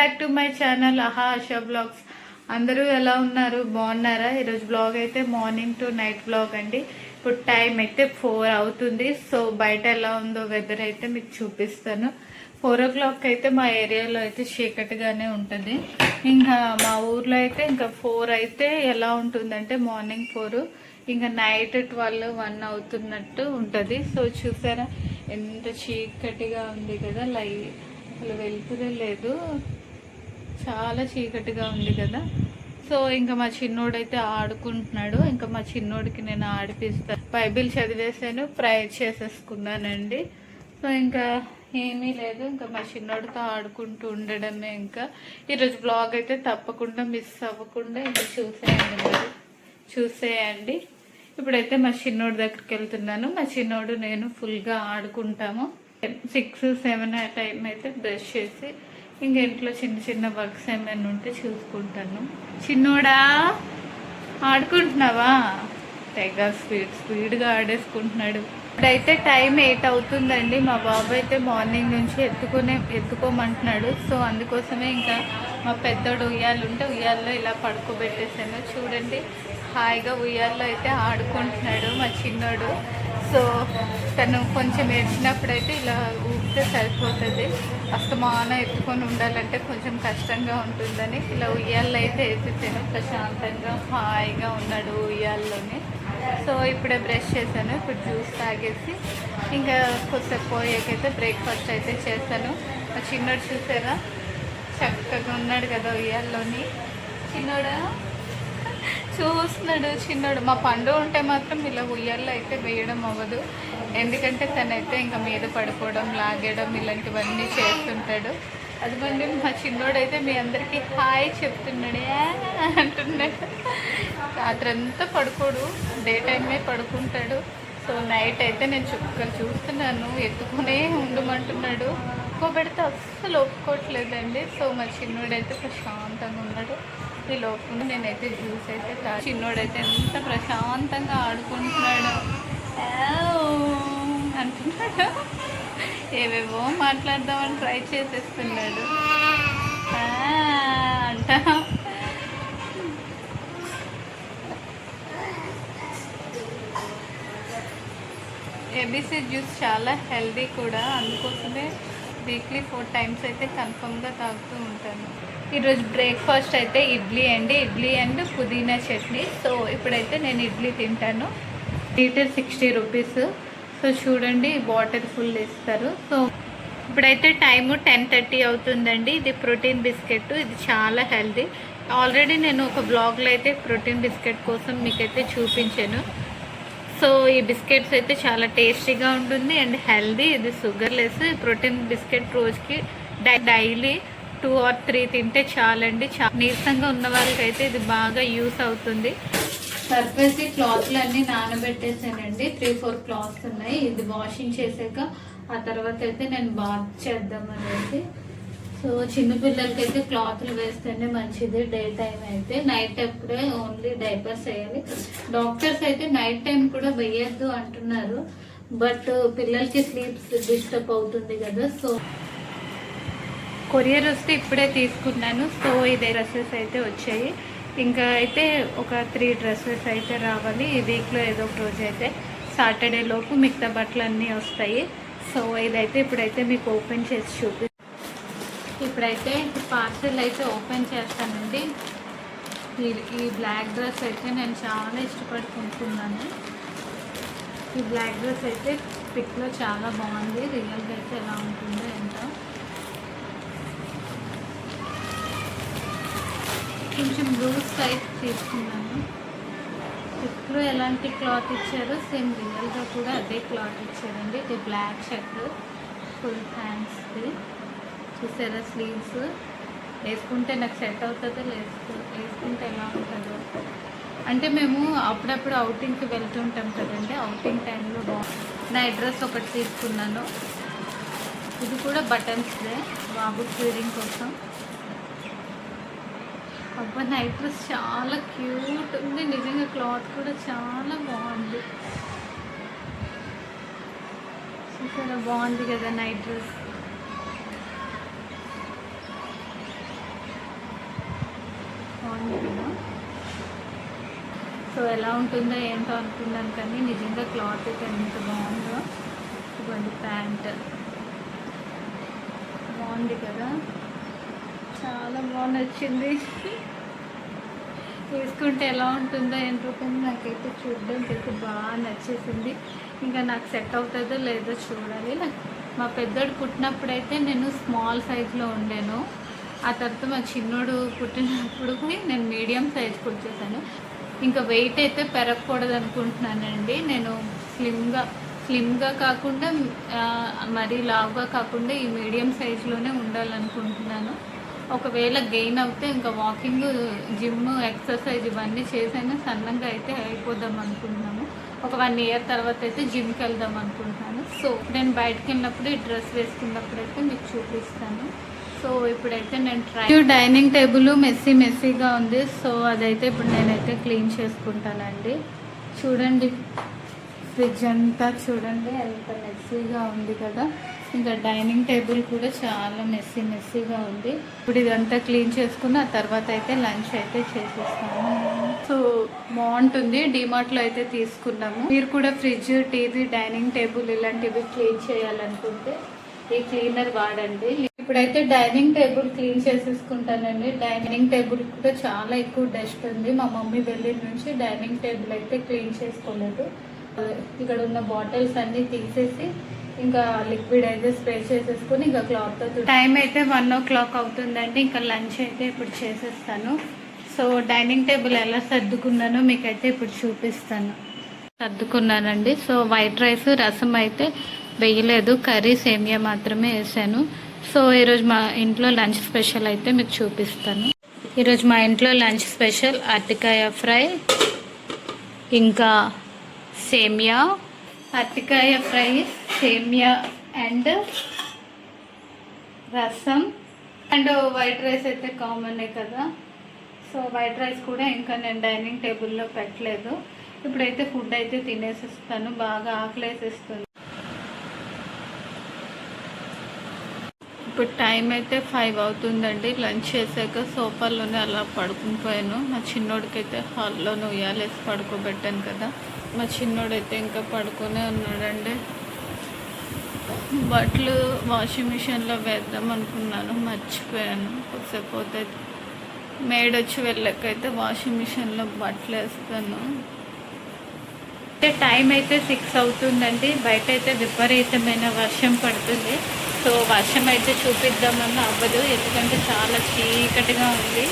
Back to my channel అహా ASHA blogs అందరూ ఎలా ఉన్నారు? బాగున్నారా? ఈరోజు బ్లాగ్ అయితే మార్నింగ్ టు నైట్ బ్లాగ్ అండి. ఇప్పుడు టైం అయితే ఫోర్ అవుతుంది. సో బయట ఎలా ఉందో వెదర్ అయితే మీకు చూపిస్తాను. ఫోర్ ఓ క్లాక్ అయితే మా ఏరియాలో అయితే చీకటిగానే ఉంటుంది. ఇంకా మా ఊర్లో అయితే ఇంకా ఫోర్ అయితే ఎలా ఉంటుందంటే మార్నింగ్ ఫోర్ ఇంకా నైట్ ట్వెల్వ్ వన్ అవుతున్నట్టు ఉంటుంది. సో చూసారా? ఎంత చీకటిగా ఉంది కదా. లై అసలు వెలుతురే లేదు. చాలా చీకటిగా ఉంది కదా. సో ఇంకా మా చిన్నోడైతే ఆడుకుంటున్నాడు. ఇంకా మా చిన్నోడికి నేను ఆడిపిస్తాను బైబిల్ చదివేసాను ప్రేయర్ చేసేసుకున్నానండి. సో ఇంకా ఏమీ లేదు. ఇంకా మా చిన్నోడితో ఆడుకుంటూ ఉండడమే ఇంకా. ఈరోజు బ్లాగ్ అయితే తప్పకుండా మిస్ అవ్వకుండా ఇంకా చూసేయండి మీరు. చూసేయండి. ఇప్పుడైతే మా చిన్నోడి దగ్గరికి వెళ్తున్నాను. మా చిన్నోడు నేను ఫుల్గా ఆడుకుంటాము. సిక్స్ సెవెన్ ఆ టైం అయితే బ్రష్ చేసి ఇంకా ఇంట్లో చిన్న చిన్న వర్క్స్ ఏమైనా ఉంటే చూసుకుంటాను. చిన్నోడా ఆడుకుంటున్నావా? తెగ స్పీడ్ స్పీడ్గా ఆడేసుకుంటున్నాడు. ఇప్పుడైతే టైం ఎయిట్ అవుతుందండి. మా బాబు అయితే మార్నింగ్ నుంచి ఎత్తుకునే ఎత్తుకోమంటున్నాడు. సో అందుకోసమే ఇంకా మా పెద్దోడు ఉయ్యాలు ఉంటే ఉయ్యాల్లో ఇలా పడుకోబెట్టేసాను చూడండి హాయిగా ఉయ్యాల్లో అయితే ఆడుకుంటున్నాడు మా చిన్నోడు. సో తను కొంచెం ఏడ్చినప్పుడైతే ఇలా ఊపితే సరిపోతుంది. అస్తమాన ఎత్తుకొని ఉండాలంటే కొంచెం కష్టంగా ఉంటుందని ఇలా ఉయ్యాల్లో అయితే ఎత్తుతాను ప్రశాంతంగా హాయిగా ఉన్నాడు ఉయ్యాల్లోనే. సో ఇప్పుడే బ్రష్ చేశాను ఇప్పుడు జ్యూస్ తాగేసి ఇంకా కొద్దిసేపు పోయాకైతే బ్రేక్ఫాస్ట్ అయితే చేశాను. చిన్నోడు చూసారా? చక్కగా ఉన్నాడు కదా ఉయ్యాల్లోని. చిన్నోడా? చూస్తున్నాడు చిన్నోడు. మా పండు ఉంటే మాత్రం ఇలా ఉయ్యాల్లో అయితే వేయడం అవ్వదు. ఎందుకంటే తనైతే ఇంకా మీద పడుకోవడం లాగేయడం ఇలాంటివన్నీ చేస్తుంటాడు. అది మళ్ళీ మా చిన్నోడైతే మీ అందరికీ హాయ్ చెప్తున్నాడు. "యా" అంటున్నాడు. రాత్రంతా పడుకోడు డే టైమే పడుకుంటాడు. సో నైట్ అయితే నేను చుక్కలు చూస్తున్నాను ఎత్తుకునే ఉండమంటున్నాడు. ఒక్కోబెడితే అస్సలు ఒప్పుకోవట్లేదండి. సో మా చిన్నోడైతే ప్రశాంతంగా ఉన్నాడు. ఈ లోపల నేనైతే జ్యూస్ అయితే చిన్నోడైతే ఎంత ప్రశాంతంగా ఆడుకుంటున్నాడు. అంటున్నాడు. ఏవేవో మాట్లాడదామని ట్రై చేసేస్తున్నాడు. అంట. ఏబీసీ జ్యూస్ చాలా హెల్దీ కూడా అందుకోసమే వీక్లీ ఫోర్ టైమ్స్ అయితే కన్ఫర్మ్గా తాగుతూ ఉంటాను. ఈరోజు బ్రేక్ఫాస్ట్ అయితే ఇడ్లీ అండి. ఇడ్లీ అండ్ పుదీనా చట్నీ. సో ఇప్పుడైతే నేను ఇడ్లీ తింటాను. Litre sixty rupees. సో చూడండి బాటిల్ ఫుల్ ఇస్తారు సో ఇప్పుడైతే టైము టెన్ థర్టీ అవుతుందండి. ఇది ప్రోటీన్ బిస్కెట్ ఇది చాలా హెల్దీ ఆల్రెడీ నేను ఒక బ్లాగ్లో అయితే ప్రోటీన్ బిస్కెట్ కోసం మీకైతే చూపించాను. సో ఈ బిస్కెట్స్ అయితే చాలా టేస్టీగా ఉంటుంది అండ్ హెల్దీ. ఇది షుగర్ లెస్ ప్రోటీన్ బిస్కెట్ రోజుకి డై- డైలీ టూ ఆర్ త్రీ తింటే చాలండి. చా నీరసంగా ఉన్న వాళ్ళకి అయితే ఇది బాగా యూస్ అవుతుంది. సర్ఫేసి క్లాత్లు అన్నీ నానబెట్టేసానండి. త్రీ ఫోర్ క్లాత్స్ ఉన్నాయి. ఇది వాషింగ్ చేసాక ఆ తర్వాత అయితే నేను బాత్ చేద్దాం సో చిన్నపిల్లలకి అయితే క్లాత్లు వేస్తేనే మంచిది డే టైం అయితే. నైట్ అప్పుడే ఓన్లీ డైపర్స్ వేయాలి. డాక్టర్స్ అయితే నైట్ టైం కూడా వేయద్దు అంటున్నారు. బట్ పిల్లలకి స్లీప్స్ డిస్టర్బ్ అవుతుంది కదా సో కొరియర్ వస్తే ఇప్పుడే తీసుకున్నాను. సో ఇదే డ్రెస్సెస్ అయితే వచ్చాయి. ఇంకా అయితే ఒక త్రీ డ్రెస్సెస్ అయితే రావాలి. ఈ వీక్లో ఏదో ఒక రోజు అయితే. సాటర్డే లోపు మిగతా బట్టలు అన్నీ వస్తాయి. సో ఇదైతే ఇప్పుడైతే మీకు ఓపెన్ చేసి చూపి ఇప్పుడైతే పార్సెల్ అయితే ఓపెన్ చేస్తానండి. ఈ బ్లాక్ డ్రెస్ అయితే నేను చాలా ఇష్టపడి ఈ బ్లాక్ డ్రెస్ అయితే పిక్లో చాలా బాగుంది. రియల్గా అయితే ఎలా ఉంటుందో ఏంటో. కొంచెం బ్లూ సైజ్ తీసుకున్నాను. పిక్లో ఎలాంటి క్లాత్ ఇచ్చారో సేమ్ రియల్గా కూడా అదే క్లాత్ ఇచ్చారండి. ఇది బ్లాక్ షర్ట్ ఫుల్ హ్యాండ్స్ది. చూసారా స్లీవ్స్ వేసుకుంటే నాకు సెట్ అవుతుందో? లేసు వేసుకుంటే ఎలా ఉంటుందో? అంటే మేము అప్పుడప్పుడు అవుటింగ్కి వెళ్తుంటాం కదండి. అవుటింగ్ టైంలో బాగుంటుంది నా అడ్రస్ ఒకటి తీసుకున్నాను. ఇది కూడా బటన్స్దే బాబు క్యూరింగ్ కోసం. అబ్బా నైట్ డ్రెస్ చాలా క్యూట్ ఉంది. నిజంగా క్లాత్ కూడా చాలా బాగుంది. చూసారా? బాగుంది కదా నైట్ డ్రెస్ బాగుంది కదా సో ఎలా ఉంటుందో ఏంటో అనుకున్నాను కానీ నిజంగా క్లాత్ అయితే ఎంత బాగుందో. ఇవ్వండి ప్యాంట్. బాగుంది కదా? చాలా బాగా నచ్చింది. వేసుకుంటే ఎలా ఉంటుందో ఏంటో కానీ నాకైతే చూడడానికి అయితే బాగా నచ్చేసింది. ఇంకా నాకు సెట్ అవుతుందో లేదో చూడాలి. నాకు మా పెద్దోడు పుట్టినప్పుడైతే నేను స్మాల్ సైజ్లో ఉండేను. ఆ తర్వాత మా చిన్నోడు పుట్టినప్పుడు నేను మీడియం సైజ్ వచ్చేసాను ఇంకా వెయిట్ అయితే పెరగకూడదు అనుకుంటున్నానండి. నేను స్లిమ్గా స్లిమ్గా కాకుండా మరీ లావుగా కాకుండా ఈ మీడియం సైజులోనే ఉండాలనుకుంటున్నాను. ఒకవేళ గెయిన్ అవుతే ఇంకా వాకింగ్ జిమ్ ఎక్సర్సైజ్ ఇవన్నీ చేసైనా సన్నంగా అయితే అయిపోదాం అనుకుంటున్నాము ఒక వన్ ఇయర్ తర్వాత అయితే జిమ్కి వెళ్దాం అనుకుంటున్నాను. సో నేను బయటకు వెళ్ళినప్పుడు ఈ డ్రెస్ వేసుకున్నప్పుడు అయితే మీకు చూపిస్తాను. సో ఇప్పుడైతే నేను ట్రై డైనింగ్ టేబుల్ మెస్సీ మెస్సీగా ఉంది. సో అదైతే ఇప్పుడు నేనైతే క్లీన్ చేసుకుంటానండి. చూడండి ఫ్రిడ్జ్ అంతా చూడండి ఎంత మెస్సీగా ఉంది కదా. ఇంకా డైనింగ్ టేబుల్ కూడా చాలా మెస్సీ మెస్సీగా ఉంది. ఇప్పుడు ఇదంతా క్లీన్ చేసుకుని ఆ తర్వాత అయితే లంచ్ అయితే చేసేస్తాము సో బాగుంటుంది. డిమార్ట్లో అయితే తీసుకున్నాము. మీరు కూడా ఫ్రిడ్జ్ టీవీ డైనింగ్ టేబుల్ ఇలాంటివి క్లీన్ చేయాలనుకుంటే ఈ క్లీనర్ వాడండి. ఇప్పుడైతే డైనింగ్ టేబుల్ క్లీన్ చేసేసుకుంటానండి. డైనింగ్ టేబుల్ కూడా చాలా ఎక్కువ డస్ట్ ఉంది. మా మమ్మీ వెళ్ళిన నుంచి డైనింగ్ టేబుల్ అయితే క్లీన్ చేసుకోలేదు. ఇక్కడ ఉన్న బాటిల్స్ అన్ని తీసేసి ఇంకా లిక్విడ్ అయితే స్ప్రే చేసేసుకుని ఇంకా క్లాత్ టైం అయితే వన్ ఓ క్లాక్ అవుతుందండి. ఇంకా లంచ్ అయితే ఇప్పుడు చేసేస్తాను. సో డైనింగ్ టేబుల్ ఎలా సర్దుకున్నానో మీకైతే ఇప్పుడు చూపిస్తాను. సర్దుకున్నానండి. సో వైట్ రైస్ రసం అయితే వేయలేదు. కర్రీ సేమియా మాత్రమే వేసాను. సో ఈరోజు మా ఇంట్లో లంచ్ స్పెషల్ అయితే మీకు చూపిస్తాను. ఈరోజు మా ఇంట్లో లంచ్ స్పెషల్ అరటికాయ ఫ్రై ఇంకా సేమియా. అరటికాయ ఫ్రై సేమియా అండ్ రసం. అండ్ వైట్ రైస్ అయితే కామనే కదా. సో వైట్ రైస్ కూడా ఇంకా నేను డైనింగ్ టేబుల్లో పెట్టలేదు. ఇప్పుడైతే ఫుడ్ అయితే తినేసిస్తాను. బాగా ఆకలేసిస్తుంది. ఇప్పుడు టైం అయితే ఫైవ్ అవుతుందండి. లంచ్ చేశాక సోఫాలోనే అలా పడుకుని పోయాను మా చిన్నోడికైతే హాల్లోనే ఉయ్యాలేసి పడుకోబెట్టాను కదా. మా చిన్నోడైతే ఇంకా పడుకునే ఉన్నాడండి. బట్టలు వాషింగ్ మిషన్లో వేద్దాం అనుకున్నాను. మర్చిపోయాను. కొద్దిసేపు పోతే మేడ్ వచ్చి వెళ్ళకైతే వాషింగ్ మిషన్లో బట్టలు వేస్తాను. అయితే టైం అయితే సిక్స్ అవుతుందండి. బయట అయితే విపరీతమైన వర్షం పడుతుంది. సో వర్షం అయితే చూపిద్దామని అవ్వదు ఎందుకంటే చాలా చీకటిగా ఉంది.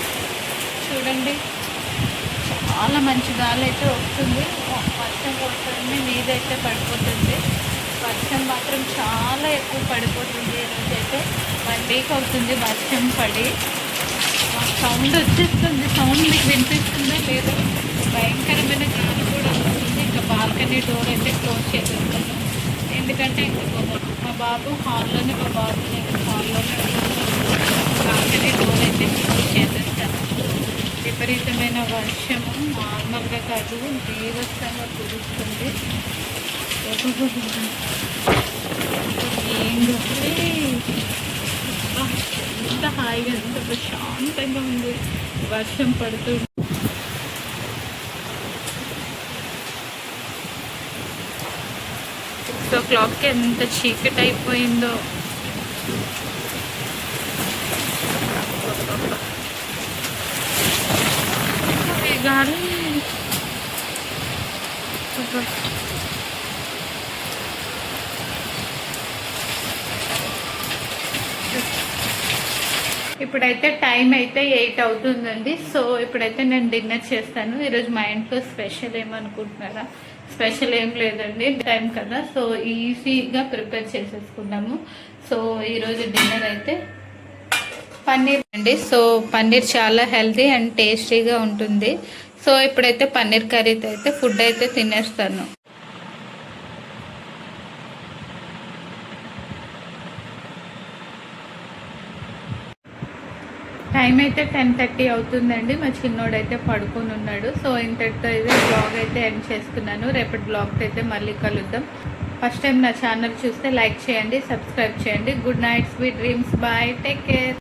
చూడండి చాలా మంచి గాలి అయితే వస్తుంది. వర్షం పడుతుంది నీదైతే పడిపోతుంది. వర్షం మాత్రం చాలా ఎక్కువ పడిపోతుంది ఈరోజు అయితే వన్ వీక్ అవుతుంది వర్షం పడి. సౌండ్ వచ్చేస్తుంది సౌండ్ మీకు వినిపిస్తుందా? లేదా. భయంకరమైన గాలి కూడా వస్తుంది. ఇంకా బాల్కనీ డోర్ అయితే క్లోజ్ చేస్తుంది ఎందుకంటే ఇంకా మా- బాబు హాల్లోనే మా బాబు నేను హాల్లోనే బాల్కనీ డోర్ అయితే చేసేస్తాను విపరీతమైన వర్షము నార్మల్గా కాదు బీభత్సంగా కురుస్తుంది. ఏంటంటే ఎంత హాయిగా ఎంత ప్రశాంతంగా ఉంది. వర్షం పడుతుంది సిక్స్ ఓ క్లాక్కి ఎంత చీకటి అయిపోయిందో. గాలి అబ్బా. ఇప్పుడైతే టైం అయితే ఎయిట్ అవుతుందండి. సో ఇప్పుడైతే నేను డిన్నర్ చేస్తాను. ఈరోజు మా ఇంట్లో స్పెషల్ ఏమనుకుంటున్నారా? స్పెషల్ ఏం లేదండి. టైం కదా. సో ఈజీగా ప్రిపేర్ చేసేసుకున్నాము. సో ఈరోజు డిన్నర్ అయితే పన్నీర్ అండి. సో పన్నీర్ చాలా హెల్తీ అండ్ టేస్టీగా ఉంటుంది. సో ఇప్పుడైతే పన్నీర్ కర్రీతో అయితే ఫుడ్ అయితే తినేస్తాను. టైం అయితే టెన్ థర్టీ అవుతుందండి. మా చిన్నోడు అయితే పడుకొని ఉన్నాడు. సో ఇంతటితో అయితే బ్లాగ్ అయితే ఎండ్ చేస్తున్నాను. రేపటి బ్లాగ్ అయితే మళ్ళీ కలుద్దాం. ఫస్ట్ టైం నా ఛానల్ చూస్తే లైక్ చేయండి సబ్స్క్రైబ్ చేయండి. Good night sweet dreams bye take care